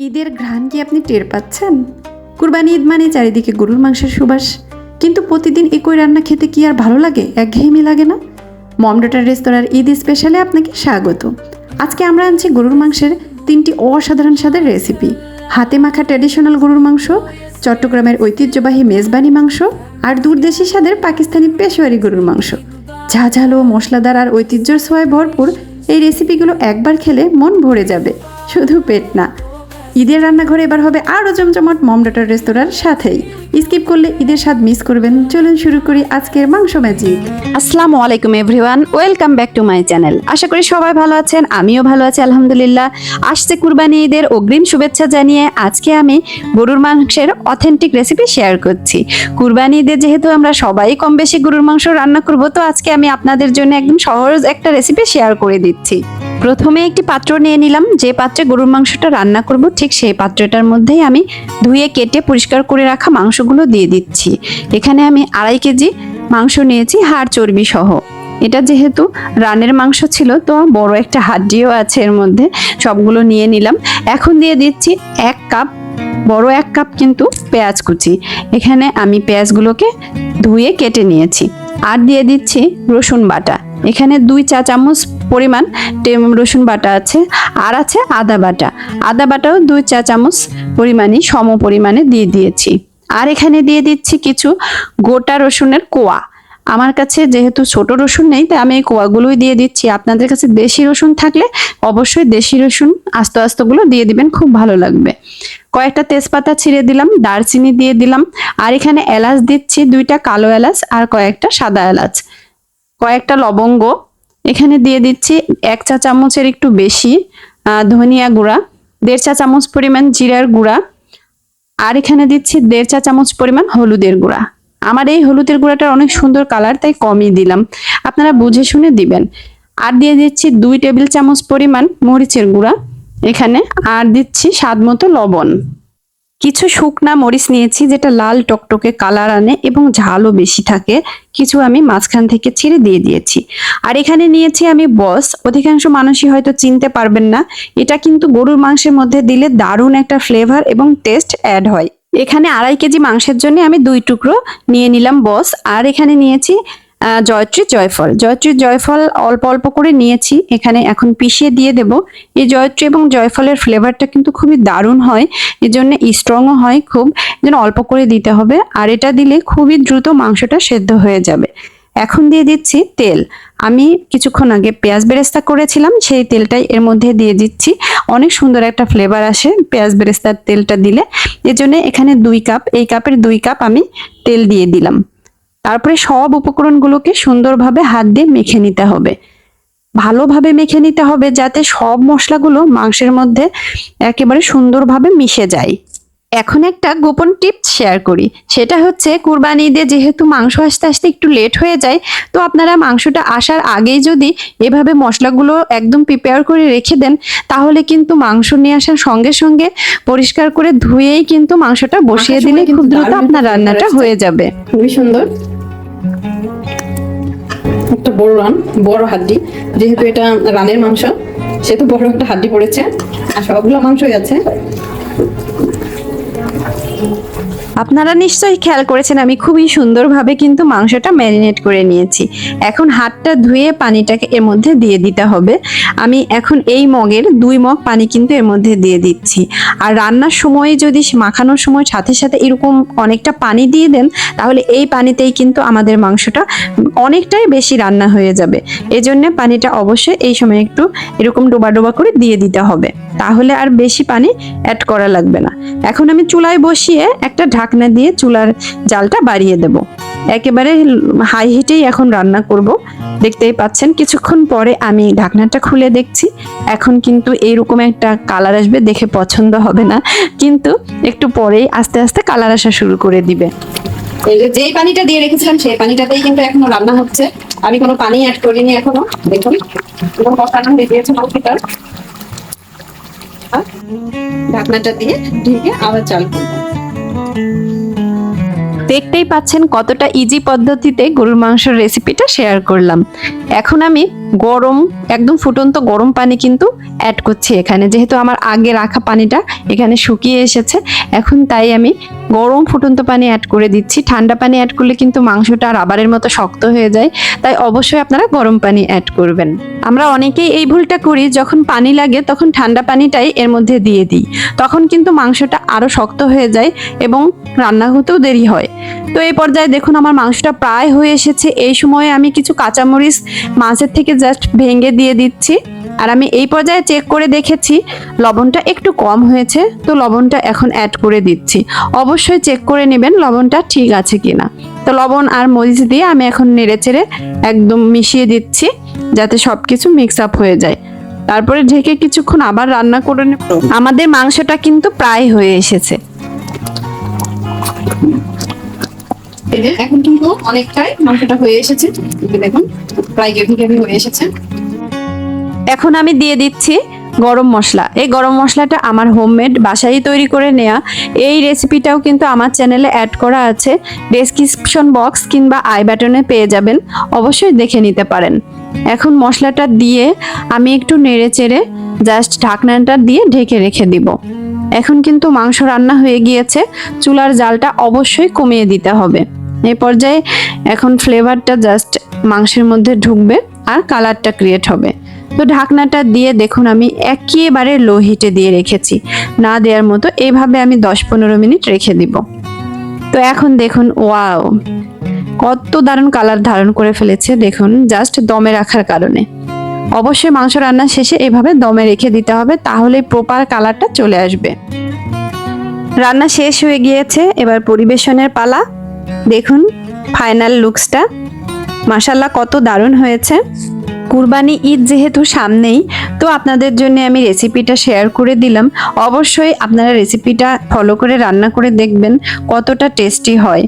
ঈদের ঘ্রাণ কি আপনি টের পাচ্ছেন? কুরবানি ঈদ মানে চারিদিকে গরুর মাংসের সুবাস। কিন্তু প্রতিদিন একই রান্না খেতে কি আর ভালো লাগে? একঘেয়েমি লাগে না? মমডাটার রেস্তোরাঁর ঈদ স্পেশালে আপনাকে স্বাগত। আজকে আমরা আনছি গরুর মাংসের তিনটি অসাধারণ স্বাদের রেসিপি। হাতে মাখা ট্র্যাডিশনাল গরুর মাংস, চট্টগ্রামের ঐতিহ্যবাহী মেজবানি মাংস আর দূরদেশি স্বাদের পাকিস্তানি পেশোয়ারি গরুর মাংস। ঝাঝালো, মশলাদার আর ঐতিহ্যর ছোঁয়ায় ভরপুর এই রেসিপিগুলো একবার খেলে মন ভরে যাবে। শুধু পেট না ঈদের রান্নাঘরে এবার হবে আরও জমজমাট মমডাটার রেস্তোরাঁর সাথেই। স্কিপ করলে ঈদের স্বাদ মিস করবেন। চলুন শুরু করি আজকের মাংস ম্যাজিক। আসসালামু আলাইকুম everyone, welcome back to my channel. আশা করি সবাই ভালো আছেন, আমিও ভালো আছি, আলহামদুলিল্লাহ। আসছে কুরবানি ঈদের অগ্রিম শুভেচ্ছা জানিয়ে আজকে আমি গরুর মাংসের অথেন্টিক রেসিপি শেয়ার করছি। কুরবানি ঈদে যেহেতু আমরা সবাই কম বেশি গরুর মাংস রান্না করব, তো আজকে আমি আপনাদের জন্য একদম সহজ একটা রেসিপি শেয়ার করে দিচ্ছি। প্রথমে একটি পাত্র নিয়ে নিলাম। যে পাত্রে গরুর মাংসটা রান্না করব, ঠিক সেই পাত্রটার মধ্যেই আমি ধুয়ে কেটে পরিষ্কার করে রাখা মাংসগুলো দিয়ে দিচ্ছি। এখানে আমি আড়াই কেজি মাংস নিয়েছি, হাড় চর্বি সহ। এটা যেহেতু রানের মাংস ছিল, তো বড় একটা হাড্ডিও আছে এর মধ্যে, সবগুলো নিয়ে নিলাম। এখন দিয়ে দিচ্ছি এক কাপ, বড় এক কাপ কিন্তু পেঁয়াজ কুচি। এখানে আমি পেঁয়াজগুলোকে ধুয়ে কেটে নিয়েছি। আর দিয়ে দিচ্ছি রসুন বাটা। এখানে দুই চা চামচ পরিমাণ রসুন বাটা আছে, আর আছে আদা বাটা। আদা বাটাও দুই চা চামচ পরিমাণই, সম পরিমাণে দিয়ে দিয়েছি। আর এখানে দিয়ে দিচ্ছি কিছু গোটা রসুনের কোয়া। আমার কাছে যেহেতু ছোট রসুন নেই, তাই আমি এই কোয়াগুলোই দিয়ে দিচ্ছি। আপনাদের কাছে দেশি রসুন থাকলে অবশ্যই দেশি রসুন আস্ত আস্তগুলো দিয়ে দিবেন, খুব ভালো লাগবে। কয়েকটা তেজপাতা ছিঁড়ে দিলাম, দারচিনি দিয়ে দিলাম, আর এখানে এলাচ দিচ্ছি, দুইটা কালো এলাচ আর কয়েকটা সাদা এলাচ। কয়েকটা লবঙ্গ, এখানে দিয়ে দিচ্ছি এক চা চামচের একটু বেশি ধনিয়া গুঁড়া, দেড় চা চামচ পরিমাণ জিরার গুঁড়া, আর এখানে দিচ্ছি দেড় চা চামচ পরিমাণ হলুদের গুঁড়া। আমার এই হলুদের গুঁড়াটা অনেক সুন্দর কালার, তাই কমই দিলাম। আপনারা বুঝে শুনে দিবেন। আর দিয়ে দিচ্ছি দুই টেবিল চামচ পরিমাণ মরিচের গুঁড়া এখানে, আর দিচ্ছি স্বাদ মতো লবণ। কিছু শুকনা মরিচ নিয়েছি যেটা লাল টকটকে কালার আনে এবং ঝালও বেশি থাকে, কিছু আমি মাঝখান থেকে ছিঁড়ে দিয়ে দিয়েছি। আর এখানে নিয়েছি আমি বস, অধিকাংশ মানুষই হয়তো চিনতে পারবেন না, এটা কিন্তু গরুর মাংসের মধ্যে দিলে দারুণ একটা ফ্লেভার এবং টেস্ট অ্যাড হয়। এখানে আড়াই কেজি মাংসের জন্য আমি দুই টুকরো নিয়ে নিলাম বস। আর এখানে নিয়েছি জয়ত্রী জয়ফল। জয়ত্রী জয়ফল অল্প অল্প করে নিয়েছি। এখানে এখন পিষিয়ে দিয়ে দেব। এই জয়ত্রী এবং জয়ফলের ফ্লেভারটা কিন্তু খুবই দারুণ হয়। এজন্য স্ট্রংও হয় খুব। যেন অল্প করে দিতে হবে। আর এটা দিলে খুবই দ্রুত মাংসটা সেদ্ধ হয়ে যাবে। এখন দিয়ে দিচ্ছি তেল। আমি কিছুক্ষণ আগে পেঁয়াজ বেরেস্তা করেছিলাম। সেই তেলটাই এর মধ্যে দিয়ে দিচ্ছি। অনেক সুন্দর একটা ফ্লেভার আসে। পেঁয়াজ বেরেস্তার তেলটা দিলে। এজন্য এখানে দুই কাপ, এই কাপের দুই কাপ আমি তেল দিয়ে দিলাম। তারপরে সব উপকরণগুলোকে সুন্দরভাবে হাত দিয়ে মেখে নিতে হবে। ভালোভাবে মেখে নিতে হবে যাতে সব মশলাগুলো মাংসের মধ্যে একেবারে সুন্দরভাবে মিশে যায়। এখন একটা গোপন টিপস শেয়ার করি। সেটা হচ্ছে কুরবানি ঈদে যেহেতু মাংস আসতে আসতে একটু লেট হয়ে যায় তো আপনারা মাংসটা আসার আগেই যদি এভাবে মশলাগুলো একদম প্রিপেয়ার করে রেখে দেন তাহলে কিন্তু মাংস নিয়ে আসার সঙ্গে সঙ্গে পরিষ্কার করে ধুয়েই কিন্তু মাংসটা বসিয়ে দিলে খুব দ্রুত আপনার রান্নাটা হয়ে যাবে। খুবই সুন্দর। একটা বড় রান বড় হাড্ডি। যেহেতু এটা রানের মাংস সেহেতু বড় একটা হাড্ডি পড়েছে আর সবগুলো মাংসই আছে। আপনারা নিশ্চয়ই খেয়াল করেছেন, আমি খুবই সুন্দরভাবে কিন্তু মাংসটা ম্যারিনেট করে নিয়েছি। এখন হাতটা ধুয়ে পানিটাকে এর মধ্যে দিয়ে দিতে হবে। আমি এখন এই মগের দুই মগ পানি কিন্তু এর মধ্যে দিয়ে দিচ্ছি। আর রান্নার সময় যদি মাখানোর সময় সাথে সাথে এরকম অনেকটা পানি দিয়ে দেন, তাহলে এই পানিতেই কিন্তু আমাদের মাংসটা অনেকটাই বেশি রান্না হয়ে যাবে। এজন্য পানিটা অবশ্যই এই সময় একটু এরকম ডোবা ডোবা করে দিয়ে দিতে হবে। তাহলে আর বেশি পানি অ্যাড করা লাগবে না। এখন আমি চুলায় বসিয়ে একটা ঢাকনা দিয়ে চুলার জালটা বাড়িয়ে দেব। একেবারে হাই হিটেই এখন রান্না করব। দেখতেই পাচ্ছেন, কিছুক্ষণ পরে আমি ঢাকনাটা খুলে দেখছি। এখন কিন্তু এইরকম একটা কালার আসবে, দেখে পছন্দ হবে না। কিন্তু একটু পরেই আস্তে আস্তে কালার আসা শুরু করে দিবে। যে পানিটা দিয়ে রেখেছিলাম, সেই পানিটাতেই কিন্তু এখনও রান্না হচ্ছে। আমি কোনো পানি অ্যাড করিনি এখনও, দেখুন। এবং কষানো হয়ে গিয়েছে আর ঢাকনাটা দিয়ে ঢেকে আবার চাল করব। দেখতেই পাচ্ছেন কতটা ইজি পদ্ধতিতে গরুর মাংসের রেসিপিটা শেয়ার করলাম। এখন আমি গরম, একদম ফুটন্ত গরম পানি কিন্তু অ্যাড করছি এখানে। যেহেতু আমার আগে রাখা পানিটা এখানে শুকিয়ে এসেছে, এখন তাই আমি গরম ফুটন্ত পানি অ্যাড করে দিচ্ছি। ঠান্ডা পানি অ্যাড করলে কিন্তু মাংসটা রাবারের মতো শক্ত হয়ে যায়, তাই অবশ্যই আপনারা গরম পানি অ্যাড করবেন। আমরা অনেকেই এই ভুলটা করি, যখন পানি লাগে তখন ঠান্ডা পানিটাই এর মধ্যে দিয়ে দিই। তখন কিন্তু মাংসটা আরও শক্ত হয়ে যায় এবং রান্না হতেও দেরি হয়। তো এই পর্যায়ে দেখুন আমার মাংসটা প্রায় হয়ে এসেছে। এই সময়ে আমি কিছু কাঁচামরিচ মাছের থেকে জাস্ট ভেঙে দিয়ে দিচ্ছি। আর আমি এই পর্যায়ে চেক করে দেখেছি, লবণটা একটু কম হয়েছে, তো লবণটা এখন অ্যাড করে দিচ্ছি। অবশ্যই চেক করে নেবেন লবণটা ঠিক আছে কিনা। তো লবণ আর মরিচ দিয়ে আমি এখন নেড়ে চেড়ে একদম মিশিয়ে দিচ্ছি, যাতে সব কিছু মিক্স আপ হয়ে যায়। তারপরে ঢেকে কিছুক্ষণ আবার রান্না করে নেব। আমাদের মাংসটা কিন্তু প্রায় হয়ে এসেছে। এখন কিন্তু অনেকটাই মাংসটা হয়ে এসেছে। দেখুন, প্রায় গেভি গেভি হয়ে এসেছে। এখন আমি দিয়ে দিচ্ছি গরম মশলা। এই গরম মশলাটা আমার হোমমেড, বাসায় তৈরি করে নেওয়া এই রেসিপিটাও কিন্তু আমার চ্যানেলে অ্যাড করা আছে। ডেসক্রিপশন বক্স কিংবা আই বাটনে পেয়ে যাবেন। অবশ্যই দেখে নিতে পারেন। এখন মশলাটা দিয়ে আমি একটু নেড়ে চেড়ে জাস্ট ঢাকনাটা দিয়ে ঢেকে রেখে দিব। এখন কিন্তু মাংস রান্না হয়ে গিয়েছে। চুলার জালটা অবশ্যই কমিয়ে দিতে হবে। এই পর্যায়ে এখন ফ্লেভারটা জাস্ট মাংসের মধ্যে ঢুকবে আর কালারটা ক্রিয়েট হবে। তো ঢাকনাটা দিয়ে দেখুন আমি একেবারে লো হিটে দিয়ে রেখেছি। না দেওয়ার মতো এইভাবে আমি দশ পনেরো মিনিট রেখে দিব। তো এখন দেখুন ওয়াও কত দারুণ কালার ধারণ করে ফেলেছে দেখুন জাস্ট দমে রাখার কারণে। অবশ্যই মাংস রান্না শেষে এভাবে দমে রেখে দিতে হবে তাহলে প্রপার কালারটা চলে আসবে। রান্না শেষ হয়ে গিয়েছে, এবার পরিবেশনের পালা। দেখুন ফাইনাল লুকসটা মাসাল্লাহ কত দারুণ হয়েছে। কুরবানি ঈদ যেহেতু সামনেই, তো আপনাদের জন্য আমি রেসিপিটা শেয়ার করে দিলাম। অবশ্যই আপনারা রেসিপিটা ফলো করে, রান্না করে দেখবেন কতটা টেস্টি হয়।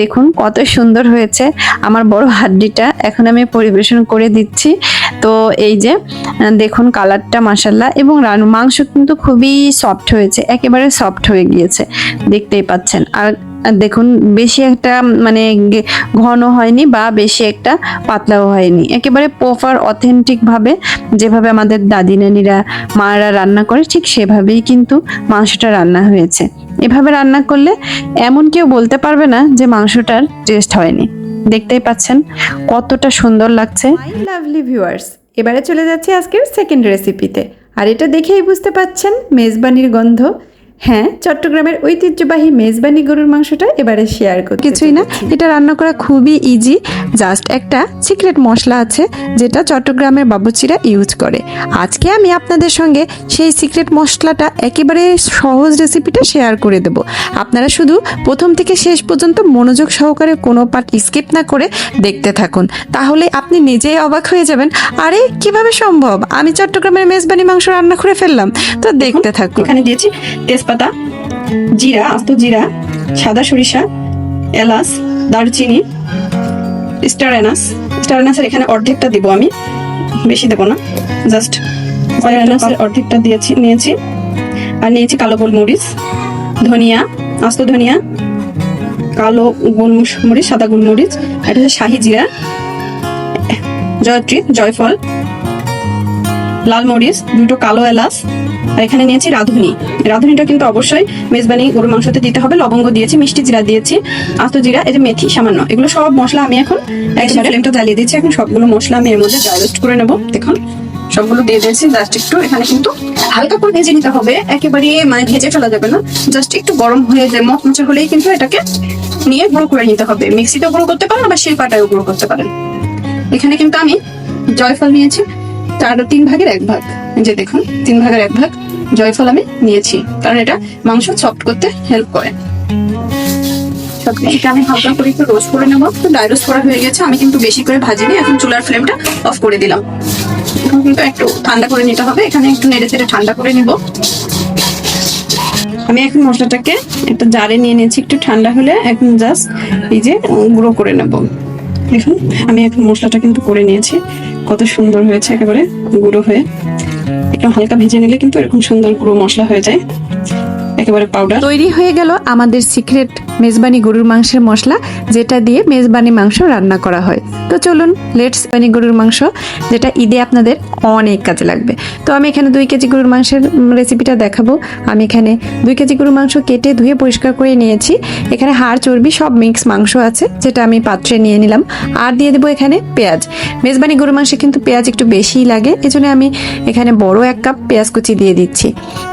দেখুন, কত সুন্দর হয়েছে। আমার বড় হাড্ডিটা এখন আমি পরিবেশন করে দিচ্ছি। তো এই যে, দেখুন কালারটা মাসাল্লাহ এবং মাংস কিন্তু খুবই সফট হয়েছে, একেবারে সফট হয়ে গিয়েছে। দেখতেই পাচ্ছেন। আর দেখুন, বেশি একটা মানে ঘন হয়নি বা বেশি একটা পাতলাও হয়নি। একেবারে প্রপার অথেন্টিক ভাবে যেভাবে আমাদের দাদি, নানিরা, মারা রান্না করে, ঠিক সেভাবেই কিন্তু মাংসটা রান্না হয়েছে। এভাবে রান্না করলে এমন কেউ বলতে পারবে না যে মাংসটার টেস্ট হয়নি। দেখতেই পাচ্ছেন কতটা সুন্দর লাগছে। লাভলি ভিউয়ার্স এবারে চলে যাচ্ছি আজকের সেকেন্ড রেসিপিতে আর এটা দেখেই বুঝতে পাচ্ছেন মেজবানির গন্ধ। হ্যাঁ চট্টগ্রামের ঐতিহ্যবাহী মেজবানি গরুর মাংসটা এবারে শেয়ার করতে কিছুই না এটা রান্না করা খুবই ইজি জাস্ট একটা সিক্রেট মশলা আছে যেটা চট্টগ্রামের বাবুচিরা ইউজ করে। আজকে আমি আপনাদের সঙ্গে সেই সিক্রেট মশলাটা একেবারে সহজ রেসিপিটা শেয়ার করে দেব। আপনারা শুধু প্রথম থেকে শেষ পর্যন্ত মনোযোগ সহকারে কোনো পার্ট স্কিপ না করে দেখতে থাকুন। তাহলে আপনি নিজেই অবাক হয়ে যাবেন আরে কীভাবে সম্ভব? আমি চট্টগ্রামের মেজবানি মাংস রান্না করে ফেললাম। তো দেখতে থাকুন। এখানে দিয়েছি তেজপাতা জিরা আস্ত জিরা সাদা সরিষা এলাচ দারচিনি স্টার এনাস স্টার এনাসের এখানে অর্ধেকটা দিব আমি বেশি দেবো না জাস্ট এনাসের অর্ধেকটা দিয়েছি নিয়েছি। আর নিয়েছি কালো গোলমরিচ ধনিয়া আস্ত ধনিয়া কালো গোলমরিচ সাদা গোলমরিচ আর এটা হচ্ছে শাহি জিরা জয়ত্রী জয়ফল লাল মরিচ দুটো কালো এলাচ আর এখানে নিয়েছি রাঁধুনি। রাঁধুনিটা কিন্তু অবশ্যই মেজবানি গরুর মাংসতে দিতে হবে লবঙ্গ দিয়েছি মিষ্টি জিরা দিয়েছি আস্ত জিরা এই যে মেথি সামান্য। এগুলো সব মশলা আমি এখন একবারে ফ্লেমটা জ্বালিয়ে দিয়েছি এখন সবগুলো মশলা আমি এর মধ্যে ড্রাই রোস্ট করে নেব। দেখুন সবগুলো দিয়ে দিয়েছি জাস্ট একটু এখানে কিন্তু হালকা করে ভেজে নিতে হবে। একেবারে মানে ভেজে ফেলা যাবে না জাস্ট একটু গরম হয়ে যায় মচমচে হলেই কিন্তু এটাকে নিয়ে গুঁড়ো করে নিতে হবে। মিক্সিতেও গুঁড়ো করতে পারেন বা শিলপাটায়ও গুঁড়ো করতে পারেন। এখানে কিন্তু আমি জয়ফল নিয়েছি চার তিন ভাগের এক ভাগ। যে দেখুন তিন ভাগের এক ভাগ। জয়ফল আমি নিয়েছি, কারণ এটা মাংস সফট করতে হেল্প করে। সবকিছুকে আমি হালকা করে একটু রোস্ট করে নেব। তো ড্রাই রোস্ট করা হয়ে গেছে, আমি কিন্তু বেশি করে ভাজিনি, এখন চুলার ফ্লেমটা অফ করে দিলাম। এখন কিন্তু একটু ঠান্ডা করে নিতে হবে, এখানে একটু নেড়ে চেড়ে ঠান্ডা করে নিব। আমি এখন মশলাটাকে একটা জারে নিয়ে নিয়েছি, একটু ঠান্ডা হলে এখন জাস্ট এই যে গুঁড়ো করে নেব। দেখুন, আমি এখন মশলাটা কিন্তু করে নিয়েছি, কত সুন্দর হয়েছে একেবারে গুঁড়ো হয়ে। একটু হালকা ভেজে নিলে কিন্তু এরকম সুন্দর পুরো মশলা হয়ে যায়। একেবারে পাউডার তৈরি হয়ে গেল আমাদের সিক্রেট মেজবানি গরুর মাংসের মশলা, যেটা দিয়ে মেজবানি মাংস রান্না করা হয়। তো চলুন লেটস বানি গরুর মাংস, যেটা ঈদে আপনাদের অনেক কাজে লাগবে। তো আমি এখানে দুই কেজি গরুর মাংসের রেসিপিটা দেখাবো। আমি এখানে দুই কেজি গরুর মাংস কেটে ধুয়ে পরিষ্কার করে নিয়েছি। এখানে হাড়, চর্বি, সব মিক্স মাংস আছে, যেটা আমি পাত্রে নিয়ে নিলাম। আর দিয়ে দেবো এখানে পেঁয়াজ। মেজবানি গরুর মাংসে কিন্তু পেঁয়াজ একটু বেশিই লাগে, এজন্য আমি এখানে বড় এক কাপ পেঁয়াজ কুচি দিয়ে দিচ্ছি।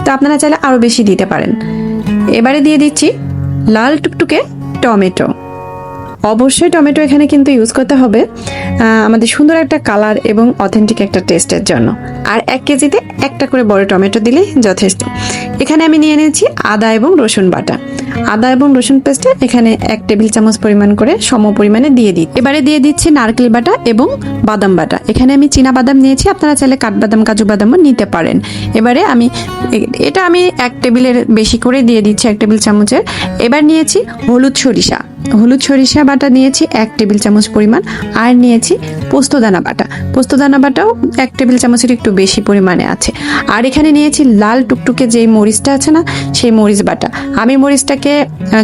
তো আপনারা চাইলে আরও বেশি দিতে পারেন। এবারে দিয়ে দিচ্ছি লাল টুকটুকে টমেটো। অবশ্যই টমেটো এখানে কিন্তু ইউজ করতে হবে আমাদের সুন্দর একটা কালার এবং অথেন্টিক একটা টেস্টের জন্য। আর এক কেজিতে একটা করে বড় টমেটো দিলেই যথেষ্ট। এখানে আমি নিয়ে নিয়েছি আদা এবং রসুন বাটা। আদা এবং রসুন পেস্টে এখানে এক টেবিল চামচ পরিমাণ করে সম পরিমাণে দিয়ে দিই। এবারে দিয়ে দিচ্ছি নারকেল বাটা এবং বাদাম বাটা। এখানে আমি চীনা বাদাম নিয়েছি, আপনারা চাইলে কাঠবাদাম কাজু বাদামও নিতে পারেন। এবারে আমি, এটা আমি এক টেবিলের বেশি করে দিয়ে দিচ্ছি, এক টেবিল চামচের। এবার নিয়েছি হলুদ সরিষা। হলুদ সরিষা বাটা নিয়েছি এক টেবিল চামচ পরিমাণ, আর নিয়েছি পোস্তদানা বাটা। পোস্তদানা বাটাও এক টেবিল চামচের একটু বেশি পরিমাণে আছে। আর এখানে নিয়েছি লাল টুকটুকে যেই মরিচটা আছে না, সেই মরিচ বাটা। আমি মরিচটাকে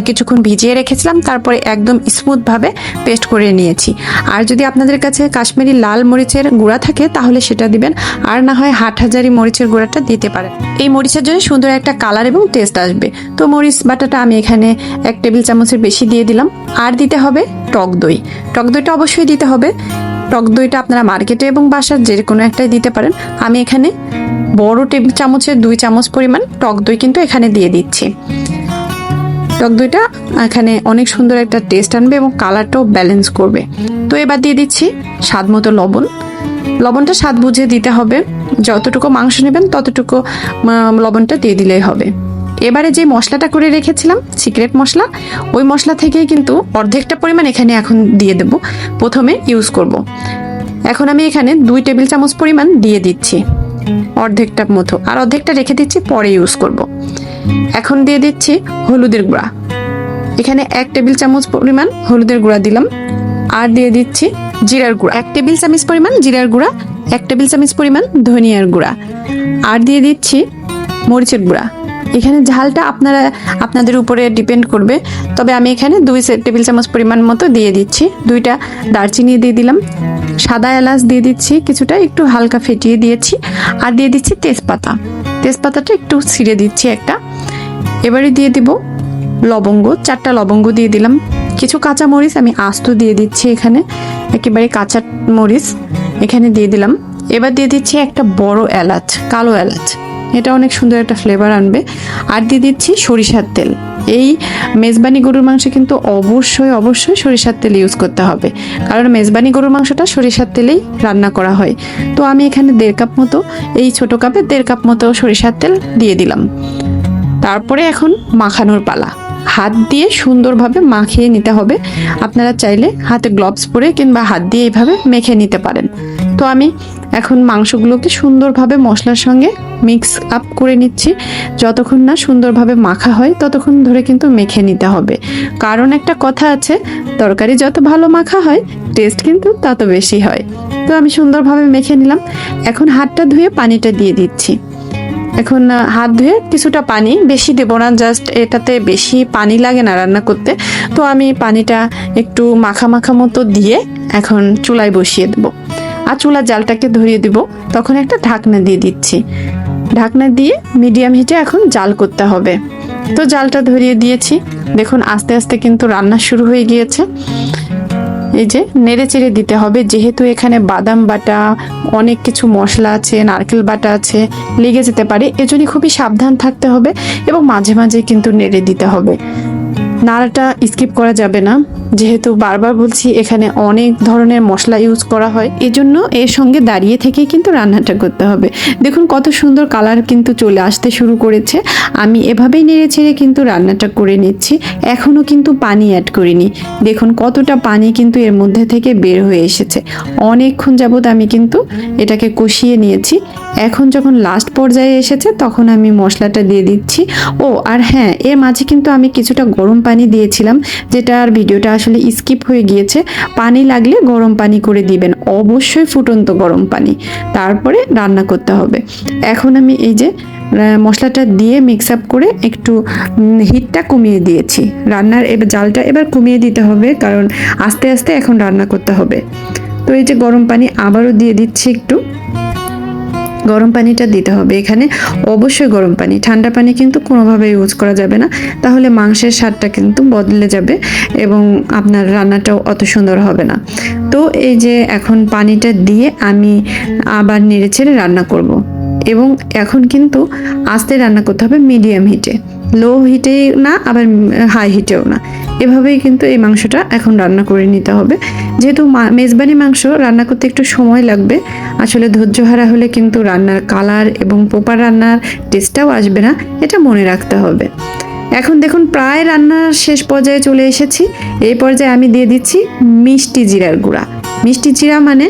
কিছুক্ষণ ভিজিয়ে রেখেছিলাম, তারপরে একদম স্মুথভাবে পেস্ট করে নিয়েছি। আর যদি আপনাদের কাছে কাশ্মীরি লাল মরিচের গুঁড়া থাকে, তাহলে সেটা দিবেন। আর না হয় হাট হাজারি মরিচের গুঁড়াটা দিতে পারেন। এই মরিচের জন্য সুন্দর একটা কালার এবং টেস্ট আসবে। তো মরিচ বাটাটা আমি এখানে এক টেবিল চামচের বেশি দিয়ে দিলাম। আর দিতে হবে টক দই। টক দইটা অবশ্যই দিতে হবে। টক দইটা আপনারা মার্কেটে এবং বাসার যে কোনো একটাই দিতে পারেন। আমি এখানে বড় টেবিল চামচের দুই চামচ পরিমাণ টক দই কিন্তু এখানে দিয়ে দিচ্ছি। টক দইটা এখানে অনেক সুন্দর একটা টেস্ট আনবে এবং কালারটাও ব্যালেন্স করবে। তো এবার দিয়ে দিচ্ছি স্বাদ মতো লবণ। লবণটা স্বাদ বুঝে দিতে হবে। যতটুকু মাংস নেবেন ততটুকু লবণটা দিয়ে দিলেই হবে। এবারে যে মশলাটা করে রেখেছিলাম সিক্রেট মশলা, ওই মশলা থেকেই কিন্তু অর্ধেকটা পরিমাণ এখানে এখন দিয়ে দেব। প্রথমে ইউজ করব। এখন আমি এখানে দুই টেবিল চামচ পরিমাণ দিয়ে দিচ্ছি। অর্ধেকটা মতো। আর অর্ধেকটা রেখে দিচ্ছি, পরে ইউজ করব। এখন দিয়ে দিচ্ছি হলুদের গুঁড়া। এখানে এক টেবিল চামচ পরিমাণ হলুদের গুঁড়া দিলাম। আর দিয়ে দিচ্ছি জিরার গুঁড়া। এক টেবিল চামচ পরিমাণ জিরার গুঁড়া, এক টেবিল চামচ পরিমাণ ধনিয়ার গুঁড়া। আর দিয়ে দিচ্ছি মরিচের গুঁড়া। এখানে ঝালটা আপনারা, আপনাদের উপরে ডিপেন্ড করবে। তবে আমি এখানে দুই টেবিল চামচ পরিমাণ মতো দিয়ে দিচ্ছি। দুইটা দারচিনি দিয়ে দিলাম। সাদা এলাচ দিয়ে দিচ্ছি, কিছুটা একটু হালকা ফেটিয়ে দিয়েছি। আর দিয়ে দিচ্ছি তেজপাতা। তেজপাতাটা একটু ছিঁড়ে দিচ্ছি একটা। এবারে দিয়ে দিব লবঙ্গ। চারটা লবঙ্গ দিয়ে দিলাম। কিছু কাঁচা মরিচ আমি আস্ত দিয়ে দিচ্ছি এখানে। একেবারে কাঁচা মরিচ এখানে দিয়ে দিলাম। এবার দিয়ে দিচ্ছি একটা বড় এলাচ, কালো এলাচ। এটা অনেক সুন্দর একটা ফ্লেভার আনবে। আর দিয়ে দিচ্ছি সরিষার তেল। এই মেজবানি গরুর মাংসে কিন্তু অবশ্যই অবশ্যই সরিষার তেল ইউজ করতে হবে। কারণ মেজবানি গরুর মাংসটা সরিষার তেলেই রান্না করা হয়। তো আমি এখানে দেড় কাপ মতো, এই ছোট কাপে দেড় কাপ মতো সরিষার তেল দিয়ে দিলাম। তারপরে এখন মাখানোর পালা। হাত দিয়ে সুন্দরভাবে মাখিয়ে নিতে হবে। আপনারা চাইলে হাতে গ্লোভস পরে কিংবা হাত দিয়ে এইভাবে মেখে নিতে পারেন। তো আমি এখন মাংসগুলোকে সুন্দরভাবে মশলার সঙ্গে মিক্স আপ করে নিচ্ছি। যতক্ষণ না সুন্দরভাবে মাখা হয়, ততক্ষণ ধরে কিন্তু মেখে নিতে হবে। কারণ একটা কথা আছে, তরকারি যত ভালো মাখা হয় টেস্ট কিন্তু তত বেশি হয়। তো আমি সুন্দরভাবে মেখে নিলাম। এখন হাতটা ধুয়ে পানিটা দিয়ে দিচ্ছি। এখন হাত ধুয়ে কিছুটা পানি, বেশি দেবো না জাস্ট এটাতে বেশি পানি লাগে না রান্না করতে। তো আমি পানিটা একটু মাখা মাখা মতো দিয়ে এখন চুলায় বসিয়ে দেবো। আর চুলার জালটাকে ধরিয়ে দিব। তখন একটা ঢাকনা দিয়ে দিচ্ছি। ঢাকনা দিয়ে মিডিয়াম হিটে এখন জাল করতে হবে। তো জালটা ধরিয়ে দিয়েছি। দেখুন, আস্তে আস্তে কিন্তু রান্না শুরু হয়ে গিয়েছে। এই যে নেড়ে চেড়ে দিতে হবে। যেহেতু এখানে বাদাম বাটা, অনেক কিছু মশলা আছে, নারকেল বাটা আছে, লেগে যেতে পারে। এজন্যই খুবই সাবধান থাকতে হবে এবং মাঝে মাঝে কিন্তু নেড়ে দিতে হবে। নাড়াটা স্কিপ করা যাবে না। যেহেতু বারবার বলছি, এখানে অনেক ধরনের মশলা ইউজ করা হয়, এজন্য এর সঙ্গে দাঁড়িয়ে থেকেই কিন্তু রান্নাটা করতে হবে। দেখুন কত সুন্দর কালার কিন্তু চলে আসতে শুরু করেছে। আমি এভাবেই নেড়ে ছেড়ে কিন্তু রান্নাটা করে নিচ্ছি। এখনও কিন্তু পানি অ্যাড করিনি। দেখুন কতটা পানি কিন্তু এর মধ্যে থেকে বের হয়ে এসেছে। অনেকক্ষণ যাবত আমি কিন্তু এটাকে কষিয়ে নিয়েছি। এখন যখন লাস্ট পর্যায়ে এসেছে, তখন আমি মশলাটা দিয়ে দিচ্ছি। ও, আর হ্যাঁ এর মাঝে কিন্তু আমি কিছুটা গরম পানি দিয়েছিলাম, যেটা আর ভিডিওটা আসলে স্কিপ হয়ে গিয়েছে, পানি লাগলে গরম পানি করে দিবেন, অবশ্যই ফুটন্ত গরম পানি। তারপরে রান্না করতে হবে। এখন আমি এই যে মশলাটা দিয়ে মিক্স আপ করে একটু হিটটা কমিয়ে দিয়েছি। রান্নার এবার জালটা এবার কমিয়ে দিতে হবে, কারণ আস্তে আস্তে এখন রান্না করতে হবে। তো এই যে গরম পানি আবারও দিয়ে দিচ্ছি একটু। গরম পানিটা দিতে হবে। এখানে অবশ্যই গরম পানি। ঠান্ডা পানি কিন্তু কোনোভাবে ইউজ করা যাবে না। তাহলে মাংসের স্বাদটা কিন্তু বদলে যাবে এবং আপনার রান্নাটাও অত সুন্দর হবে না। তো এই যে এখন পানিটা দিয়ে আমি আবার নেড়ে ছেড়ে রান্না করব। এবং এখন কিন্তু আস্তে রান্না করতে হবে মিডিয়াম হিটে লো হিটে না, আবার হাই হিটেও না। এভাবেই কিন্তু এই মাংসটা এখন রান্না করে নিতে হবে। যেহেতু মেজবানি মাংস রান্না করতে একটু সময় লাগবে, আসলে ধৈর্যহারা হলে কিন্তু রান্নার কালার এবং পোপার রান্নার টেস্টটাও আসবে না, এটা মনে রাখতে হবে। এখন দেখুন, প্রায় রান্নার শেষ পর্যায়ে চলে এসেছি। এই পর্যায়ে আমি দিয়ে দিচ্ছি মিষ্টি জিরার গুঁড়া। মিষ্টি জিরা মানে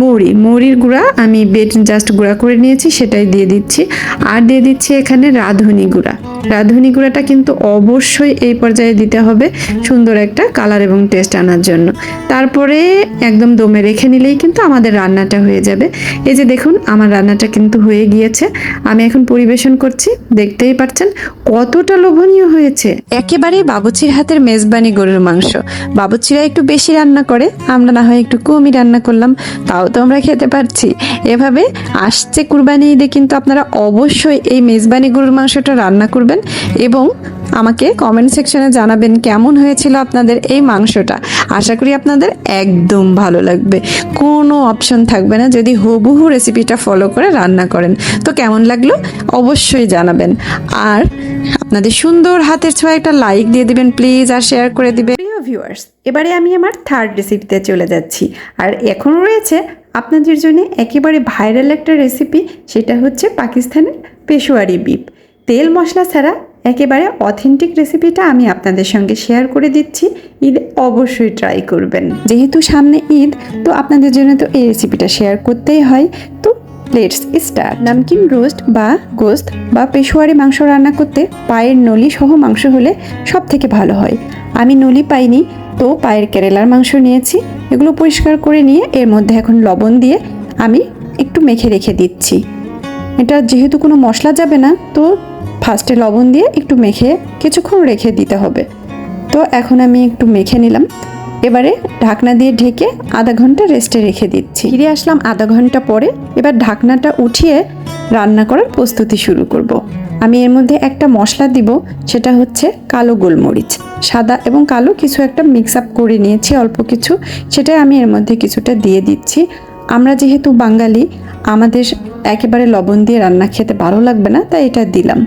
মৌরি মৌরির গুঁড়া আমি বেট জাস্ট গুঁড়া করে নিয়েছি, সেটাই দিয়ে দিচ্ছি। আর দিয়ে দিচ্ছি এখানে রাঁধুনি গুঁড়া। রাঁধুনি গুঁড়াটা কিন্তু অবশ্যই এই পর্যায়ে দিতে হবে সুন্দর একটা কালার এবং টেস্ট আনার জন্য। তারপরে একদম দমে রেখে নিলেই কিন্তু আমাদের রান্নাটা হয়ে যাবে। এই যে দেখুন আমার রান্নাটা কিন্তু হয়ে গিয়েছে। আমি এখন পরিবেশন করছি। দেখতেই পাচ্ছেন কতটা লোভনীয় হয়েছে। একেবারেই বাবুচির হাতের মেজবানি গরুর মাংস। বাবুচিরা একটু বেশি রান্না করে আমরা না হয় একটু কমই রান্না করলাম তাও তো আমরা খেতে পারছি। এভাবে আসছে কুরবানি ঈদে কিন্তু আপনারা অবশ্যই এই মেজবানি গরুর মাংসটা রান্না করবেন। এবং আমাকে কমেন্ট সেকশনে জানাবেন কেমন হয়েছিল আপনাদের এই মাংসটা। আশা করি আপনাদের একদম ভালো লাগবে। কোনো অপশন থাকবে না যদি হুবহু রেসিপিটা ফলো করে রান্না করেন। তো কেমন লাগল অবশ্যই জানাবেন। আর আপনাদের সুন্দর হাতের ছোঁয়া একটা লাইক দিয়ে দিবেন প্লিজ আর শেয়ার করে দিবেন। প্রিয় ভিউয়ার্স এবারে আমি আমার থার্ড রেসিপিতে চলে যাচ্ছি। আর এখনও রয়েছে আপনাদের জন্য একেবারে ভাইরাল একটা রেসিপি সেটা হচ্ছে পাকিস্তানের পেশোয়ারি বিপ তেল মশলা ছাড়া একেবারে অথেন্টিক রেসিপিটা আমি আপনাদের সঙ্গে শেয়ার করে দিচ্ছি। ঈদ অবশ্যই ট্রাই করবেন। যেহেতু সামনে ঈদ, তো আপনাদের জন্য তো এই রেসিপিটা শেয়ার করতেই হয়। তো লেটস স্টার নামকিন রোস্ট বা গোস্ত বা পেশোয়ারি মাংস রান্না করতে পায়ের নলি সহ মাংস হলে সব থেকে ভালো হয়। আমি নলি পাইনি, তো পায়ের কেরেলার মাংস নিয়েছি। এগুলো পরিষ্কার করে নিয়ে এর মধ্যে এখন লবণ দিয়ে আমি একটু মেখে রেখে দিচ্ছি। এটা যেহেতু কোনো মশলা যাবে না, তো ফার্স্টে লবণ দিয়ে একটু মেখে কিছুক্ষণ রেখে দিতে হবে। তো এখন আমি একটু মেখে নিলাম। এবারে ঢাকনা দিয়ে ঢেকে আধা ঘণ্টা রেস্টে রেখে দিচ্ছি। ফিরে আসলাম আধা ঘণ্টা পরে। এবার ঢাকনাটা উঠিয়ে রান্না করার প্রস্তুতি শুরু করব। আমি এর মধ্যে একটা মশলা দিব, সেটা হচ্ছে কালো গোলমরিচ। সাদা এবং কালো কিছু একটা মিক্স আপ করে নিয়েছি, অল্প কিছু। সেটাই আমি এর মধ্যে কিছুটা দিয়ে দিচ্ছি। আমরা যেহেতু বাঙালি আমাদের একেবারে লবণ দিয়ে রান্না খেতে ভালো লাগবে না, তাই এটা দিলাম।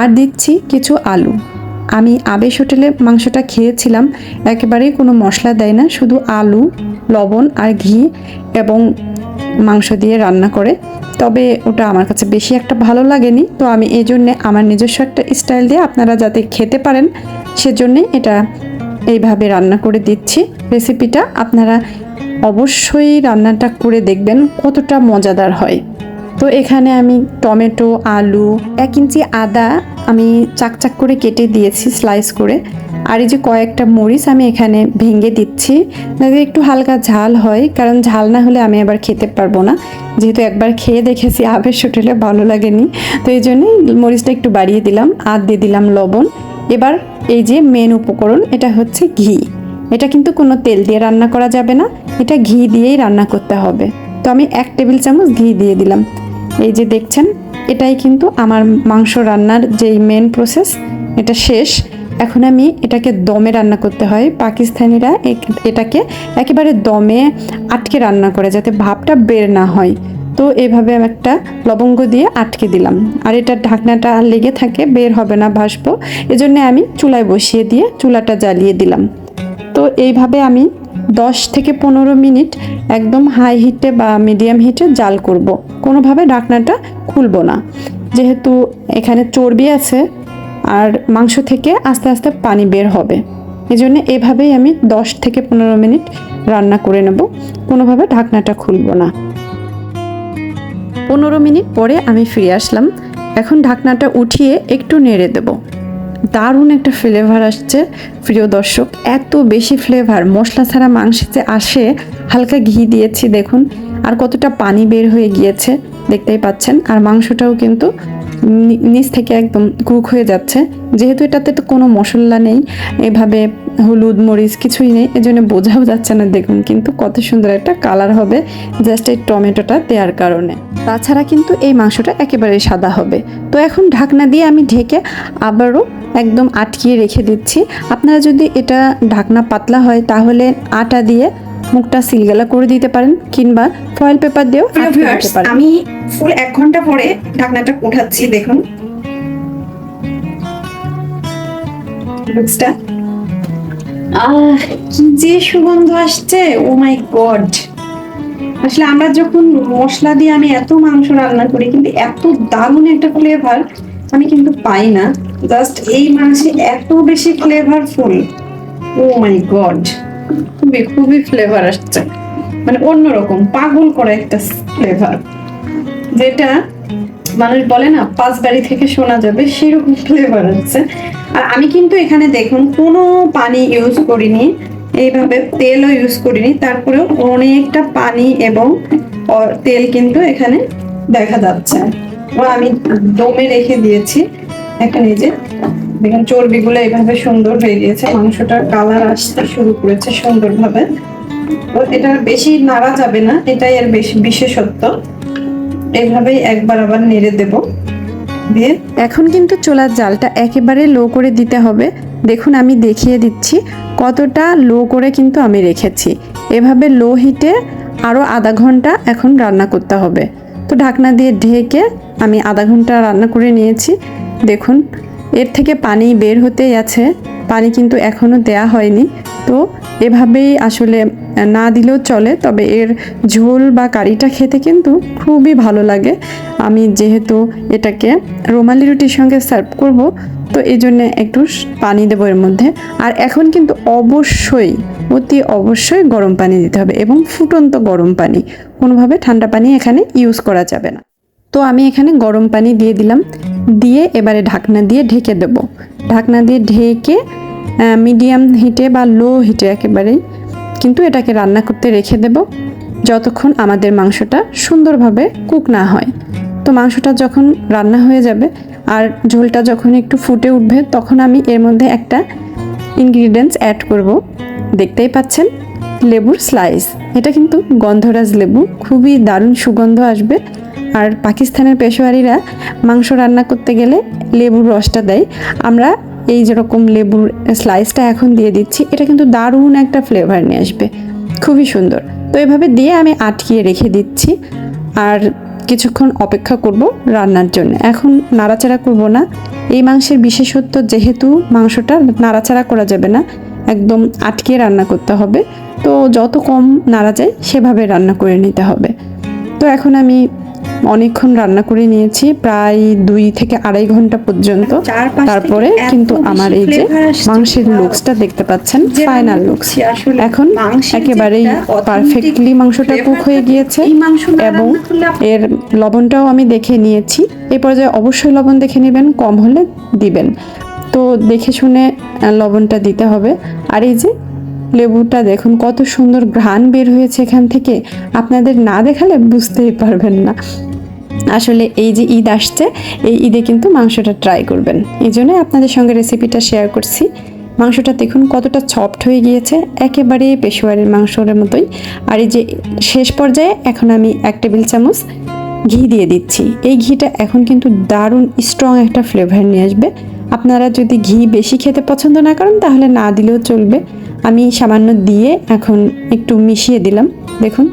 আর দিচ্ছি কিছু আলু। আমি আবেশ হোটেলে মাংসটা খেয়েছিলাম, একেবারেই কোনো মশলা দেয় না, শুধু আলু, লবণ আর ঘি এবং মাংস দিয়ে রান্না করে। তবে ওটা আমার কাছে বেশি একটা ভালো লাগেনি, তো আমি এই জন্যে আমার নিজস্ব একটা স্টাইল দিয়ে আপনারা যাতে খেতে পারেন, সেজন্যে এটা এইভাবে রান্না করে দিচ্ছি। রেসিপিটা আপনারা অবশ্যই রান্নাটা করে দেখবেন কতটা মজাদার হয়। তো এখানে আমি টমেটো, আলু, এক ইঞ্চি আদা আমি চাকচাক করে কেটে দিয়েছি স্লাইস করে। আর এই যে কয়েকটা মরিচ আমি এখানে ভেঙে দিচ্ছি। যাতে একটু হালকা ঝাল হয়, কারণ ঝাল না হলে আমি আবার খেতে পারব না। যেহেতু একবার খেয়ে দেখেছি, আবেশ হোটেলে ভালো লাগেনি। তো এই জন্যই মরিচটা একটু বাড়িয়ে দিলাম। আর দিয়ে দিলাম লবণ। এবার এই যে মেন উপকরণ, এটা হচ্ছে ঘি। এটা কিন্তু কোনো তেল দিয়ে রান্না করা যাবে না, এটা ঘি দিয়েই রান্না করতে হবে। তো আমি এক টেবিল চামচ ঘি দিয়ে দিলাম। এই যে দেখছেন, এটাই কিন্তু আমার মাংস রান্নার যেই মেন প্রসেস এটা শেষ। এখন আমি এটাকে দমে রান্না করতে হয়। পাকিস্তানিরা এটাকে একেবারে দমে আটকে রান্না করে যাতে ভাবটা বের না হয়। তো এভাবে আমি একটা লবঙ্গ দিয়ে আটকে দিলাম। আর এটা ঢাকনাটা লেগে থাকে, বের হবে না ভাসবো। এজন্য আমি চুলায় বসিয়ে দিয়ে চুলাটা জ্বালিয়ে দিলাম। এইভাবে আমি দশ থেকে পনেরো মিনিট একদম হাই হিটে বা মিডিয়াম হিটে জাল করব। কোনোভাবে ঢাকনাটা খুলবো না। যেহেতু এখানে চর্বি আছে আর মাংস থেকে আস্তে আস্তে পানি বের হবে। এই জন্য এভাবেই আমি দশ থেকে পনেরো মিনিট রান্না করে নেব। কোনোভাবে ঢাকনাটা খুলবো না। পনেরো মিনিট পরে আমি ফিরে আসলাম। এখন ঢাকনাটা উঠিয়ে একটু নেড়ে দেব। দারুণ একটা ফ্লেভার আসছে। প্রিয় দর্শক, এত বেশি ফ্লেভার মশলা ছাড়া মাংসে যে আসে, হালকা ঘি দিয়েছি, দেখুন। আর কতটা পানি বের হয়ে গিয়েছে, দেখতেই পাচ্ছেন। আর মাংসটাও কিন্তু নিচ থেকে একদম কুক হয়ে যাচ্ছে। যেহেতু এটাতে তো কোনো মশলা নেই, এভাবে হলুদ মরিচ কিছুই নেই এজন্য বোঝাও যাচ্ছে না। দেখুন কিন্তু কত সুন্দর একটা কালার হবে জাস্ট এই টমেটোটা দেওয়ার কারণে। তাছাড়া কিন্তু এই মাংসটা একেবারে সাদা হবে। তো এখন ঢাকনা দিয়ে আমি ঢেকে আবারও একদম আটকিয়ে রেখে দিচ্ছি। আপনারা যদি এটা ঢাকনা পাতলা হয় তাহলে আটা দিয়ে মুখটা সিলগালা করে দিতে পারেন কিংবা ফয়েল পেপার দিয়েও আমি ফুল এক ঘণ্টা পরে ঢাকনাটা উঠাচ্ছি দেখুন। লুকসটা আহ, কি যে সুগন্ধ আসছে? ও মাই গড আসলে আমরা যখন মশলা দিয়ে আমি এত মাংস রান্না করি, কিন্তু এত দারুণ একটা ফ্লেভার আমি কিন্তু পাই না। জাস্ট এই মাংসে এত বেশি ফ্লেভারফুল ও মাই গড খুবই খুবই ফ্লেভার আসছে। মানে অন্যরকম, পাগল করা একটা ফ্লেভার যেটা মানুষ বলে না, পাঁচ বাড়ি থেকে শোনা যাবে, সেরকম ফ্লেভার হচ্ছে আর আমি কিন্তু এখানে দেখুন, কোনো পানি ইউজ করিনি, এইভাবে তেলও ইউজ করিনি, তারপরেও অনেকটা পানি এবং তেল কিন্তু এখানে দেখা যাচ্ছে। আমি দমে রেখে দিয়েছি, এখানে যে, দেখুন চর্বিগুলো এইভাবে সুন্দর হয়ে গিয়েছে, মাংসটার কালার আসতে শুরু করেছে সুন্দরভাবে। এটা বেশি নাড়া যাবে না, এটাই এর বেশি বিশেষত্ব। এইভাবেই একবার আবার নেড়ে দেব। দিয়ে এখন কিন্তু চোলার জালটা একেবারে লো করে দিতে হবে। দেখুন, আমি দেখিয়ে দিচ্ছি কতটা লো করে কিন্তু আমি রেখেছি। এভাবে লো হিটে আরও আধা ঘণ্টা এখন রান্না করতে হবে। তো ঢাকনা দিয়ে ঢেকে আমি আধা ঘণ্টা রান্না করে নিয়েছি। দেখুন, এর থেকে পানি বের হতেই আছে। পানি কিন্তু এখনও দেয়া হয়নি। তো এভাবেই আসলে না দিলেও চলে, তবে এর ঝোল বা কারিটা খেতে কিন্তু খুবই ভালো লাগে। আমি যেহেতু এটাকে রুমালি রুটির সঙ্গে সার্ভ করব, তো এই জন্য একটু পানি দেবো এর মধ্যে। আর এখন কিন্তু অবশ্যই, অতি অবশ্যই গরম পানি দিতে হবে এবং ফুটন্ত গরম পানি। কোনোভাবে ঠান্ডা পানি এখানে ইউজ করা যাবে না। তো আমি এখানে গরম পানি দিয়ে দিলাম। দিয়ে এবারে ঢাকনা দিয়ে ঢেকে দেব। ঢাকনা দিয়ে ঢেকে মিডিয়াম হিটে বা লো হিটে একেবারেই। কিন্তু এটাকে রান্না করতে রেখে দেব যতক্ষণ আমাদের মাংসটা সুন্দরভাবে কুক না হয়। তো মাংসটা যখন রান্না হয়ে যাবে আর ঝোলটা যখন একটু ফুটে উঠবে, তখন আমি এর মধ্যে একটা ইনগ্রিডিয়েন্টস অ্যাড করব। দেখতেই পাচ্ছেন, লেবুর স্লাইস এটা কিন্তু গন্ধরাজ লেবু, খুবই দারুণ সুগন্ধ আসবে। আর পাকিস্তানের পেশোয়ারিরা মাংস রান্না করতে গেলে লেবুর রসটা দেয়। আমরা এই যেরকম লেবুর স্লাইসটা এখন দিয়ে দিচ্ছি, এটা কিন্তু দারুণ একটা ফ্লেভার নিয়ে আসবে। খুবই সুন্দর। তো এভাবে দিয়ে আমি আটকিয়ে রেখে দিচ্ছি আর কিছুক্ষণ অপেক্ষা করব রান্নার জন্য। এখন নাড়াচাড়া করব না। এই মাংসের বিশেষত্ব যেহেতু মাংসটা নাড়াচাড়া করা যাবে না, একদম আটকে রান্না করতে হবে। তো যত কম নাড়া যায়, সেভাবে রান্না করে নিতে হবে। তো এখন আমি অনেকক্ষণ রান্না করে নিয়েছি প্রায় দুই থেকে আড়াই ঘণ্টা পর্যন্ত। তারপরে কিন্তু আমার এই যে মাংসের! লুকসটা দেখতে পাচ্ছেন ফাইনাল লুকস এখন একেবারেই পারফেক্টলি মাংসটা কুক হয়ে গিয়েছে এবং এর লবণটাও আমি দেখে নিয়েছি। এই পর্যায়ে অবশ্যই লবণ দেখে নেবেন কম হলে দিবেন। তো দেখে শুনে লবণটা দিতে হবে। আর এই যে লেবুটা দেখুন কত সুন্দর ঘ্রাণ বের হয়েছে এখান থেকে। আপনাদের না দেখালে বুঝতেই পারবেন না। আসলে এই যে ঈদ আসছে, এই ঈদে কিন্তু মাংসটা ট্রাই করবেন। এই জন্য আপনাদের সঙ্গে রেসিপিটা শেয়ার করছি। মাংসটা দেখুন কতটা সফট হয়ে গিয়েছে, একেবারে পেশোয়ারের মাংসের মতোই। আর এই যে শেষ পর্যায়ে এখন আমি এক টেবিল চামচ ঘি দিয়ে দিচ্ছি। এই ঘিটা এখন কিন্তু দারুণ স্ট্রং একটা ফ্লেভার নিয়ে আসবে। আপনারা যদি ঘি বেশি খেতে পছন্দ না করেন, তাহলে না দিলেও চলবে। আমি সামান্য দিয়ে এখন একটু মিশিয়ে দিলাম। দেখুন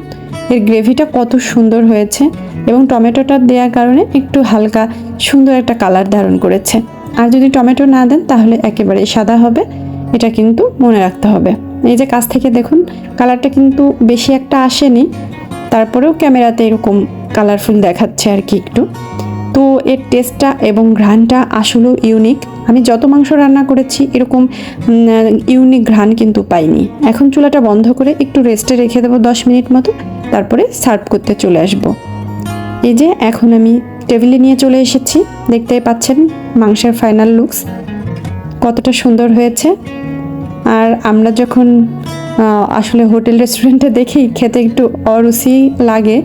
এর গ্রেভিটা কত সুন্দর হয়েছে এবং টমেটোটা দেওয়ার কারণে একটু হালকা সুন্দর একটা কালার ধারণ করেছে। আর যদি টমেটো না দেন, তাহলে একেবারে সাদা হবে। এটা কিন্তু মনে রাখতে হবে। এই যে কাছ থেকে দেখুন, কালারটা কিন্তু বেশি একটা আসেনি। তারপরেও ক্যামেরাতে এরকম কালারফুল দেখাচ্ছে আর কি একটু। তো এর টেস্টটা এবং ঘ্রাণটা আসলেও ইউনিক আমি যত মাংস রান্না করেছি, এরকম ইউনিক ঘ্রাণ কিন্তু পাইনি। এখন চুলাটা বন্ধ করে একটু রেস্টে রেখে দেবো দশ মিনিট মতো, তারপরে সার্ভ করতে চলে আসব। এই যে, এখন আমি টেবিলে নিয়ে চলে এসেছি। দেখতেই পাচ্ছেন মাংসের ফাইনাল লুকস কতটা সুন্দর হয়েছে। আর আমরা যখন আসলে হোটেল রেস্টুরেন্টে দেখি, খেতে একটু অরুচি লাগে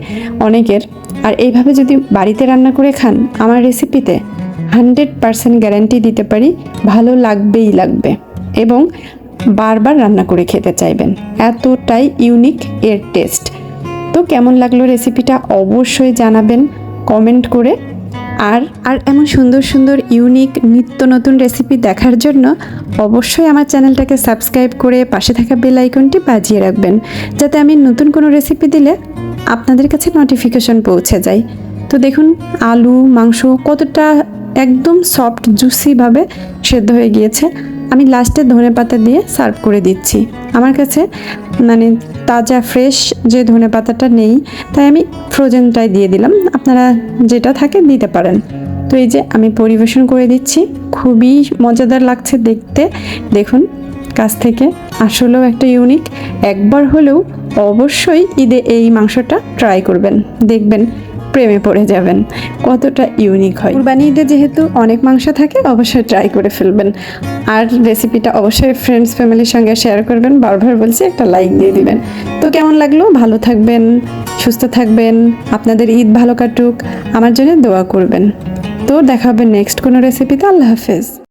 অনেকের। আর এইভাবে যদি বাড়িতে রান্না করে খান, আমার রেসিপিতে হান্ড্রেড পারসেন্ট গ্যারান্টি দিতে পারি, ভালো লাগবেই লাগবে। এবং বারবার রান্না করে খেতে চাইবেন। এতটাই ইউনিক এর টেস্ট তো কেমন লাগল রেসিপিটা অবশ্যই জানাবেন কমেন্ট করে আর আর এমন সুন্দর সুন্দর ইউনিক নিত্য নতুন রেসিপি দেখার জন্য অবশ্যই আমার চ্যানেলটাকে সাবস্ক্রাইব করে পাশে থাকা বেল আইকনটি বাজিয়ে রাখবেন, যাতে আমি নতুন কোনো রেসিপি দিলে আপনাদের কাছে নোটিফিকেশন পৌঁছে যায়। তো দেখুন, আলু, মাংস কতটা একদম সফট জুসিভাবে সেদ্ধ হয়ে গিয়েছে। আমি লাস্টে ধনে পাতা দিয়ে সার্ভ করে দিচ্ছি। আমার কাছে মানে তাজা, ফ্রেশ যে ধনে পাতাটা নেই, তাই আমি ফ্রোজেনটাই দিয়ে দিলাম। আপনারা যেটা থাকে দিতে পারেন। তো এই যে আমি পরিবেশন করে দিচ্ছি। খুবই মজাদার লাগছে দেখতে। দেখুন, কাছ থেকে আসলেও একটা ইউনিক। একবার হলেও অবশ্যই ঈদে এই মাংসটা ট্রাই করবেন। দেখবেন প্রেমে পড়ে যাবেন। কতটা ইউনিক হয়। কুরবানি ঈদে যেহেতু অনেক মাংস থাকে, অবশ্যই ট্রাই করে ফেলবেন। আর রেসিপিটা অবশ্যই ফ্রেন্ডস ফ্যামিলির সঙ্গে শেয়ার করবেন। বারবার বলছি, একটা লাইক দিয়ে দিবেন। তো কেমন লাগল? ভালো থাকবেন, সুস্থ থাকবেন। আপনাদের ঈদ ভালো কাটুক। আমার জন্য দোয়া করবেন। তো দেখা হবে নেক্সট কোনো রেসিপিতে আল্লাহ হাফেজ।